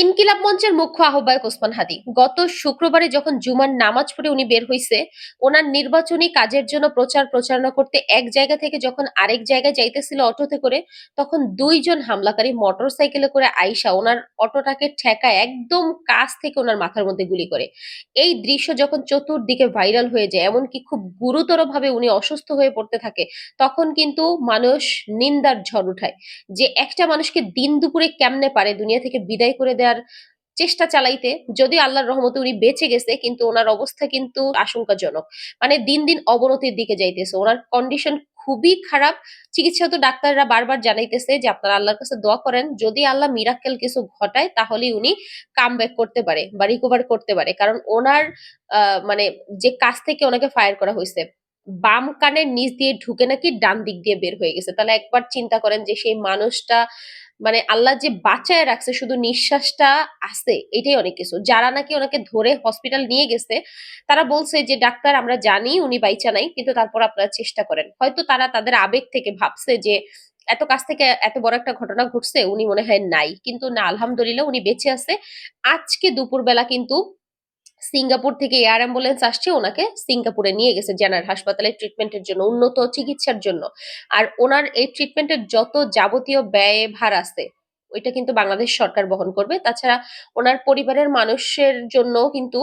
ইনকিলাব মঞ্চের মুখ্য আহ্বায়ক ওসমান হাদি। গত শুক্রবারে যখন জুমার নামাজ পড়ে উনি বের হইছে, ওনার নির্বাচনী কাজের জন্য প্রচার প্রচারণা করতে এক জায়গা থেকে যখন আরেক জায়গায় যাইতেছিল অটোতে করে, তখন দুইজন হামলাকারী মোটর সাইকেলে করে আইসা ওনার অটোটাকে ঠেকায় একদম কাছ থেকে ওনার মাথার মধ্যে গুলি করে। এই দৃশ্য যখন চতুর্দিকে ভাইরাল হয়ে যায়, এমনকি খুব গুরুতর ভাবে উনি অসুস্থ হয়ে পড়তে থাকে, তখন কিন্তু মানুষ নিন্দার ঝড় উঠায় যে একটা মানুষকে দিন দুপুরে কেমনে পারে দুনিয়া থেকে বিদায় করে দেওয়ার চেষ্টা চালাইতে যদি আল্লাহর রহমতে উনি বেঁচে গেছে, কিন্তু ওনার অবস্থা কিন্তু আশঙ্কাজনক। মানে দিন দিন অবনতির দিকে যাইতেছে। ওনার কন্ডিশন খুবই খারাপ। চিকিৎসা তো ডাক্তাররা বারবার জানাইতেছে যে আপনারা আল্লাহর কাছে দোয়া করেন। যদি আল্লাহ মিরাক্কেল কিছু ঘটায় তাহলে উনি কাম করতে পারে বা রিকভার করতে পারে। কারণ ওনার মানে যে কাছ থেকে ওনাকে ফায়ার করা হয়েছে বাম কানের নিচ দিয়ে ঢুকে নাকি ডান দিক দিয়ে বের হয়ে গেছে। তাহলে একবার চিন্তা করেন যে সেই মানুষটা মানে আল্লাহ যে বাঁচায় রাখছে, শুধু নিঃশ্বাসটা আছে এটাই অনেক কিছু। যারা নাকি ওনাকে ধরে হসপিটাল নিয়ে গেছে, তারা বলছে যে, ডাক্তার, আমরা জানি উনি বাইচা নাই, কিন্তু তারপর আপনারা চেষ্টা করেন। হয়তো তারা তাদের আবেগ থেকে ভাবছে যে, এত কাছ থেকে এত বড় একটা ঘটনা ঘটছে, উনি মনে হয় নাই। কিন্তু না, আলহামদুলিল্লাহ উনি বেঁচে আছে। আজকে দুপুরবেলা কিন্তু সিঙ্গাপুর থেকে এয়ার অ্যাম্বুলেন্স আসছে ওনাকে সিঙ্গাপুরে নিয়ে গেছে জেনার হাসপাতালে ট্রিটমেন্টের জন্য উন্নত চিকিৎসার জন্য। আর ওনার এই ট্রিটমেন্টের যত যাবতীয় ব্যয় ভার আছে ওইটা কিন্তু বাংলাদেশ সরকার বহন করবে। তাছাড়া ওনার পরিবারের মানুষের জন্য কিন্তু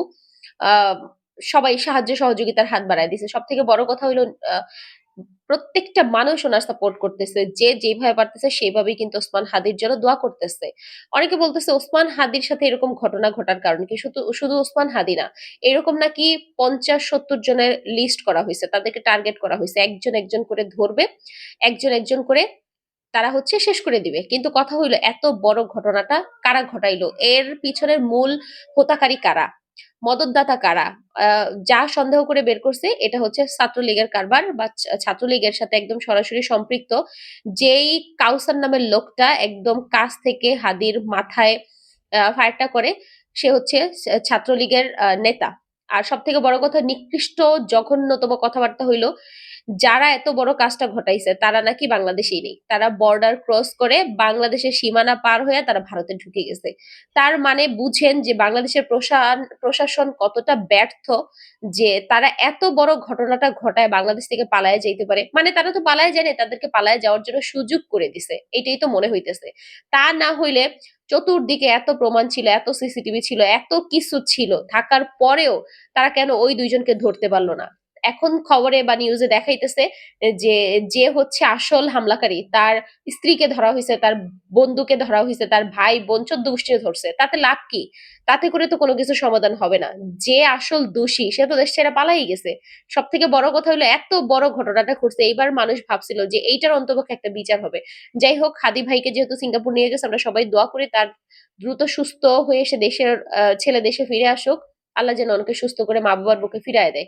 সবাই সাহায্য সহযোগিতার হাত বাড়ায় দিছে। সব থেকে বড় কথা আহ, প্রত্যেকটা মানুষ ওনার সাপোর্ট করতেছে, যে যেভাবে পারতেছে সেইভাবেই কিন্তু ওসমান হাদির জন্য দোয়া করতেছে। অনেকে বলতেছে ওসমান হাদির সাথে এরকম ঘটনা ঘটার কারণ কি শুধু শুধু ওসমান হাদি না, এরকম নাকি পঞ্চাশ সত্তর জনের লিস্ট করা হয়েছে, তাদেরকে টার্গেট করা হয়েছে, একজন একজন করে ধরবে, একজন একজন করে তারা হচ্ছে শেষ করে দিবে। কিন্তু কথা হইল এত বড় ঘটনাটা কারা ঘটাইলো? এর পিছনের মূল হোতাকারী কারা? মদতদাতা কারা? যা সন্দেহ করে বের করছে, এটা হচ্ছে ছাত্রলীগের কারবার বা ছাত্রলীগের সাথে একদম সরাসরি সম্পৃক্ত। যেই কাউসার নামের লোকটা একদম কাছ থেকে হাদির মাথায় ফায়ারটা করে, সে হচ্ছে ছাত্রলীগের নেতা। আর সব থেকে বড় কথা, নিকৃষ্ট, জঘন্যতম কথাবার্তা হইল যারা এত বড় কাজটা ঘটাইছে, তারা নাকি বাংলাদেশেই নেই। তারা বর্ডার ক্রস করে বাংলাদেশের সীমানা পার হয়ে তারা ভারতে ঢুকে গেছে। তার মানে বুঝেন যে বাংলাদেশের প্রশাসন প্রশাসন কতটা ব্যর্থ যে তারা এত বড় ঘটনাটা ঘটায় বাংলাদেশ থেকে পালায় যাইতে পারে। মানে তারা তো পালায় যায় না তাদেরকে পালায় যাওয়ার জন্য সুযোগ করে দিছে। এটাই তো মনে হইতেছে। তা না হইলে চতুর্দিকে এত প্রমাণ ছিল, এত সিসিটিভি ছিল, এত কিছু ছিল, থাকার পরেও তারা কেন ওই দুইজনকে ধরতে পারল না? এখন খবরে বা নিউজে দেখাইতেছে যে যে হচ্ছে আসল হামলাকারী, তার স্ত্রীকে ধরা হয়েছে তার বন্ধুকে ধরা হয়েছে তার ভাই বোন চোদ্দ গোষ্ঠীকে ধরছে, তাতে লাভ কি? তাতে করে তো কোনো কিছু সমাধান হবে না। যে আসল দোষী, সে তো দেশ ছেড়ে পালাই গেছে। সব থেকে বড় কথা হলো, এত বড় ঘটনাটা ঘটছে, এইবার মানুষ ভাবছিল যে এইটার অন্তপক্ষে একটা বিচার হবে। যাই হোক হাদি ভাইকে যেহেতু সিঙ্গাপুর নিয়ে গেছে, আমরা সবাই দোয়া করি তার দ্রুত সুস্থ হয়ে সে দেশের ছেলে দেশে ফিরে আসুক। আল্লাহ যেন ওনাকে সুস্থ করে মা বাবার বুকে ফিরায় দেয়।